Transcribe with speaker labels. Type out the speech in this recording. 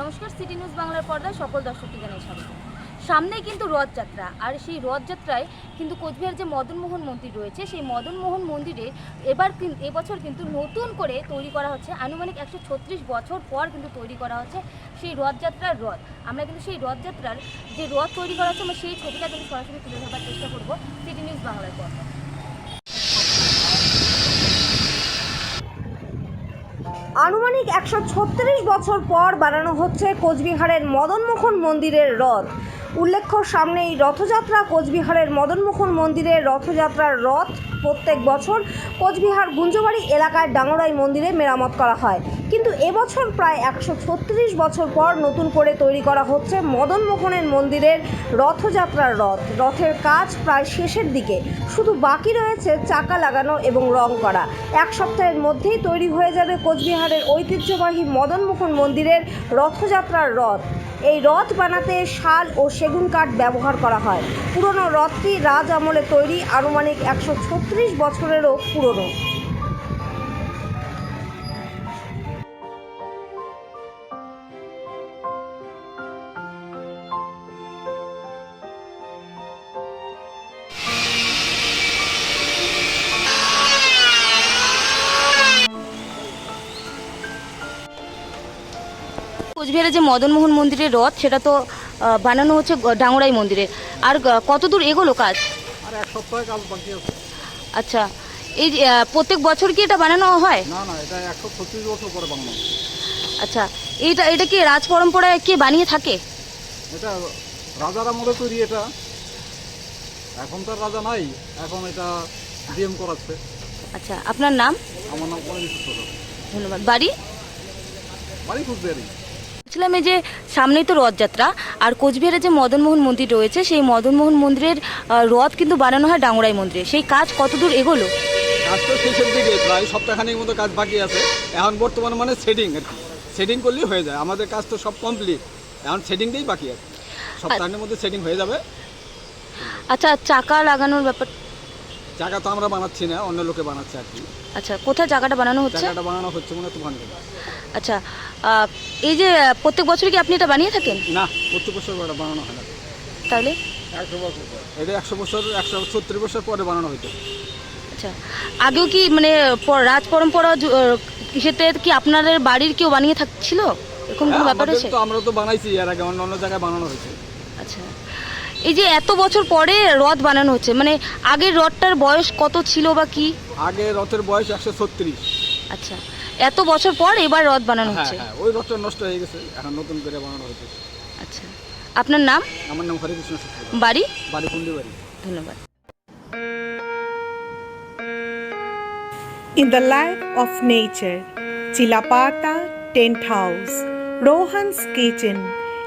Speaker 1: নমস্কার city news বাংলার পর্দায় সকল দর্শককে জানাই স্বাগত। সামনেই কিন্তু রথযাত্রা, আর সেই রথযাত্রায় কিন্তু কোচবিহার যে মদনমোহন মন্দির রয়েছে, সেই মদনমোহন মন্দিরে এবার এবছর কিন্তু নতুন করে তৈরি করা হচ্ছে, আনুমানিক একশো ছত্রিশ বছর পর কিন্তু তৈরি করা হচ্ছে সেই রথযাত্রার রথ। আমরা কিন্তু সেই রথযাত্রার যে রথ তৈরি করা হচ্ছে, আমরা সেই ছবিটা কিন্তু সরাসরি তুলে ধরার চেষ্টা করব সিটি নিউজ বাংলার পর্দায়।
Speaker 2: আনুমানিক একশো ছত্রিশ বছর পর বানানো হচ্ছে কোচবিহারের মদনমোহন মন্দিরের রথ। উল্লেখ্য সামনে এই রথযাত্রা, কোচবিহারের মদনমোহন মন্দিরের রথযাত্রার রথ প্রত্যেক বছর কোচবিহার গুঞ্জবাড়ি এলাকায় ডাঙরাই মন্দিরে মেরামত করা হয়। কিন্তু এবছর প্রায় একশো ছত্রিশ বছর পর নতুন করে তৈরি করা হচ্ছে মদন মদনমোহনের মন্দিরের রথযাত্রার রথ। রথের কাজ প্রায় শেষের দিকে। শুধু বাকি রয়েছে চাকা লাগানো এবং রং করা। এক সপ্তাহের মধ্যেই তৈরি হয়ে যাবে কোচবিহারের ঐতিহ্যবাহী মদনমোহন মন্দিরের রথযাত্রার রথ। এই রথ বানাতে শাল ও সেগুন কাঠ ব্যবহার করা হয়। পুরনো রথটি রাজ আমলে তৈরি আনুমানিক একশো ছত্রিশ বছরেরও পুরনো।
Speaker 1: কোচবিহারে যে মদনমোহন মন্দিরের রথ সেটা তো বানানো হচ্ছে ডাঙরাই মন্দিরে। আর গ- কত দূর এগোলো কাজ? আচ্ছা এই প্রত্যেক বছর কি এটা বানানো হয়?
Speaker 3: না না এটা একশো ছত্রিশ বছর পরে বানানো
Speaker 1: আচ্ছা এইটা এটা কি রাজ পরম্পরায় কে বানিয়ে থাকে?
Speaker 3: এটা রাজার আমলে তৈরি এটা। এখন তো রাজা নাই এখন এটা ডিএম করাচ্ছে।
Speaker 1: আচ্ছা আপনার নাম?
Speaker 3: আমার নাম
Speaker 1: ধন্যবাদ। বাড়ি?
Speaker 3: বাড়ি
Speaker 1: বলছিলাম এই যে সামনেই তো রথযাত্রা আর কোচবিহারে যে মদনমোহন মন্দির রয়েছে সেই মদনমোহন মন্দিরের রথ কিন্তু বানানো হয় ডাঙরাই মন্দিরে। সেই কাজ কতদূর এগোলো?
Speaker 3: কাজ তো শেষের দিকে প্রায় সপ্তাহখানিক মতো কাজ বাকি আছে। এখন বর্তমানে মানে সেটিং আর কি সেটিং করলেই হয়ে যায়। আমাদের কাজ তো সব কমপ্লিট এখন সেটিংটাই বাকি আছে। সপ্তাহের মধ্যে সেটিং হয়ে যাবে।
Speaker 1: আচ্ছা চাকা লাগানোর ব্যাপার
Speaker 3: জায়গা তো আমরা বানাচ্ছি না অন্য লোকে বানাচ্ছে আর কি।
Speaker 1: আচ্ছা কোথায় চাকাটা বানানো হচ্ছে?
Speaker 3: জায়গাটা বানানো হচ্ছে মনে তো তুফান
Speaker 1: আচ্ছা আহ, এই যে প্রত্যেক বছর কি আপনি এটা বানিয়ে থাকেন?
Speaker 3: না প্রত্যেক বছর এটা বানানো হয় না।
Speaker 1: তাহলে?
Speaker 3: একশো বছর এটা একশো বছর একশো ছত্রিশ বছর পরে বানানো হয়েছে।
Speaker 1: আচ্ছা আগেও কি মানে রাজ পরম্পরা জু- আহ, ইসেতে কি আপনাদের বাড়ির কেউ বানিয়ে থাকছিল এরকম কোনো
Speaker 3: হ্যাঁ,
Speaker 1: ব্যাপার
Speaker 3: আমাদের
Speaker 1: আছে
Speaker 3: তো আমরা তো বানাইছি এর আগে অন্য অন্য জায়গায় বানানো হয়েছে।
Speaker 1: আচ্ছা এই যে এত বছর পরে রথ বানানো হচ্ছে মানে আগের রথটার বয়স কত ছিল বা কি?
Speaker 3: আগে রথের বয়স একশো ছত্রিশ।
Speaker 1: আচ্ছা এত বছর পর এবার রথ বানানো
Speaker 3: হ্যাঁ
Speaker 1: হচ্ছে।
Speaker 3: হ্যাঁ ওই রথটা নষ্ট হয়ে গেছে এখন নতুন করে বানানো হয়েছে।
Speaker 1: আচ্ছা আপনার নাম?
Speaker 3: আমার নাম হরিকৃষ্ণ
Speaker 1: বাড়ি?
Speaker 3: বাড়ি পুন্ডি বাড়ি
Speaker 1: ধন্যবাদ।
Speaker 4: In the life of nature, Chilapata Tent House, Rohan's Kitchen.